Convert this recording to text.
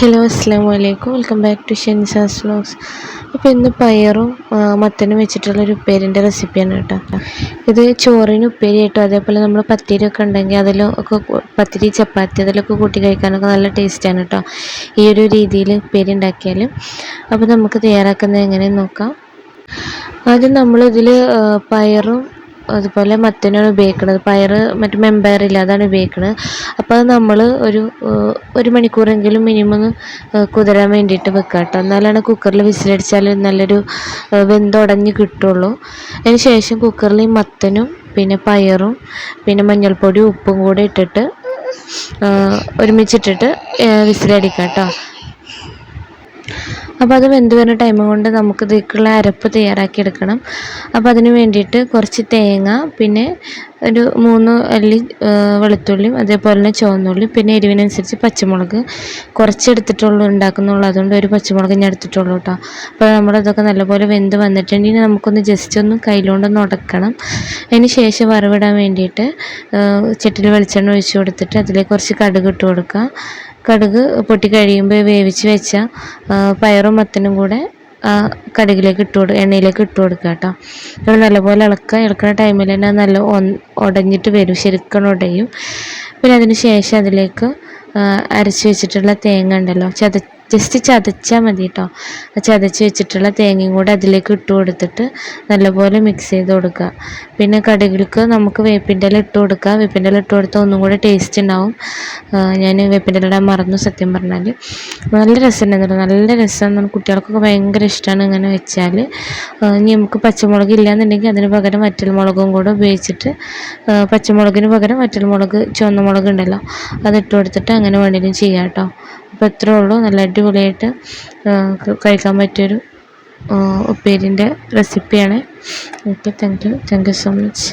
Hello അസ്സാം വലൈക്കും welcome back to Shenzas vlogs അപ്പോൾ ഇന്ന് പയറും മത്തനും വെച്ചിട്ടുള്ളൊരു ഉപ്പേരിന്റെ റെസിപ്പിയാണ് കേട്ടോ. ഇത് ചോറിന് ഉപ്പേരി കേട്ടോ അതേപോലെ നമ്മൾ പത്തിരിയൊക്കെ ഉണ്ടെങ്കിൽ അതിലൊക്കെ പത്തിരി ചപ്പാത്തി അതിലൊക്കെ കൂട്ടി കഴിക്കാനൊക്കെ നല്ല ടേസ്റ്റാണ് കേട്ടോ. ഈ ഒരു രീതിയിൽ ഉപ്പേരി ഉണ്ടാക്കിയാൽ അപ്പോൾ നമുക്ക് തയ്യാറാക്കുന്നത് എങ്ങനെയെന്ന് നോക്കാം. ആദ്യം നമ്മളിതിൽ പയറും അതുപോലെ മത്തനാണ് ഉപയോഗിക്കുന്നത് പയർ മറ്റു മെമ്പയറില്ല അതാണ് ഉപയോഗിക്കുന്നത് അപ്പോൾ അത് നമ്മൾ ഒരു ഒരു മണിക്കൂറെങ്കിലും മിനിമം കുതിരാൻ വേണ്ടിയിട്ട് വെക്കുക കേട്ടോ. എന്നാലാണ് കുക്കറിൽ വിസിലടിച്ചാൽ നല്ലൊരു വെന്തുടഞ്ഞ് കിട്ടുള്ളൂ. അതിന് ശേഷം കുക്കറിൽ മത്തനും പിന്നെ പയറും പിന്നെ മഞ്ഞൾപ്പൊടി ഉപ്പും കൂടെ ഇട്ടിട്ട് ഒരുമിച്ചിട്ടിട്ട് വിസിലടിക്കാം കേട്ടോ. അപ്പോൾ അത് വെന്ത് വരുന്ന ടൈം കൊണ്ട് നമുക്ക് ഇതിലേക്കുള്ള അരപ്പ് തയ്യാറാക്കി എടുക്കണം. അപ്പോൾ അതിന് വേണ്ടിയിട്ട് കുറച്ച് തേങ്ങ പിന്നെ ഒരു മൂന്ന് അല്ലി വെളുത്തുള്ളിയും അതേപോലെ തന്നെ ചുവന്നുള്ളിയും പിന്നെ എരിവിനനുസരിച്ച് പച്ചമുളക് കുറച്ചെടുത്തിട്ടുള്ളൂ ഉണ്ടാക്കുന്നുള്ളൂ. അതുകൊണ്ട് ഒരു പച്ചമുളക് ഞാൻ എടുത്തിട്ടുള്ളൂ കേട്ടോ അപ്പോൾ നമ്മളിതൊക്കെ നല്ലപോലെ വെന്ത് വന്നിട്ടുണ്ടെങ്കിൽ നമുക്കൊന്ന് ജസ്റ്റ് ഒന്ന് കയ്യിലുകൊണ്ടൊന്ന് ഉടക്കണം. അതിന് ശേഷം വറവിടാൻ വേണ്ടിയിട്ട് ചട്ടിയിൽ വെളിച്ചെണ്ണ ഒഴിച്ച് കൊടുത്തിട്ട് അതിലേക്ക് കുറച്ച് കടുക് ഇട്ട് കൊടുക്കുക. കടുക് പൊട്ടി കഴിയുമ്പോൾ വേവിച്ച് വെച്ച പയറും മത്തനും കൂടെ കടുകിലേക്ക് ഇട്ട് കൊടുക്കുക എണ്ണയിലേക്ക് ഇട്ട് കൊടുക്കുക കേട്ടോ. നമ്മൾ നല്ലപോലെ ഇളക്കുക ഇളക്കുന്ന ടൈമിൽ തന്നെ നല്ല ഉടഞ്ഞിട്ട് വരും ശരിക്കും ഉടയും പിന്നെ അതിന് ശേഷം അതിലേക്ക് അരച്ച് വെച്ചിട്ടുള്ള തേങ്ങ ഉണ്ടല്ലോ ചത ജസ്റ്റ് ചതച്ചാൽ മതി കേട്ടോ ചതച്ച് വെച്ചിട്ടുള്ള തേങ്ങയും കൂടെ അതിലേക്ക് ഇട്ട് കൊടുത്തിട്ട് നല്ലപോലെ മിക്സ് ചെയ്ത് കൊടുക്കുക. പിന്നെ കടുകിലേക്ക് നമുക്ക് വേപ്പിന്റെ ഇല ഇട്ട് കൊടുക്കുക. വേപ്പിന്റെ ഇല ഇട്ട് കൊടുത്താൽ ഒന്നും കൂടെ ടേസ്റ്റ് ഉണ്ടാവും. ഞാൻ വേപ്പിന്റെ ഇല മറന്നു സത്യം പറഞ്ഞാൽ. നല്ല രസമുണ്ടായിരുന്നു നല്ല രസമാണ് കുട്ടികൾക്കൊക്കെ ഭയങ്കര ഇഷ്ടമാണ് ഇങ്ങനെ വെച്ചാൽ. ഇനി നമുക്ക് പച്ചമുളക് ഇല്ലയെന്നുണ്ടെങ്കിൽ അതിന് പകരം വറ്റൽ മുളകും കൂടെ ഉപയോഗിച്ചിട്ട് പച്ചമുളകിന് പകരം വറ്റൽ മുളക് ചുവന്ന മുളക് ഉണ്ടല്ലോ അതിട്ട് കൊടുത്തിട്ട് അങ്ങനെ വേണമെങ്കിലും ചെയ്യാം കേട്ടോ. അപ്പോൾ ഇത്രേ ഉള്ളൂ. നല്ല അടിപൊളിയായിട്ട് കഴിക്കാൻ പറ്റിയൊരു ഉപ്പേരിന്റെ റെസിപ്പിയാണ് okay thank you thank you so much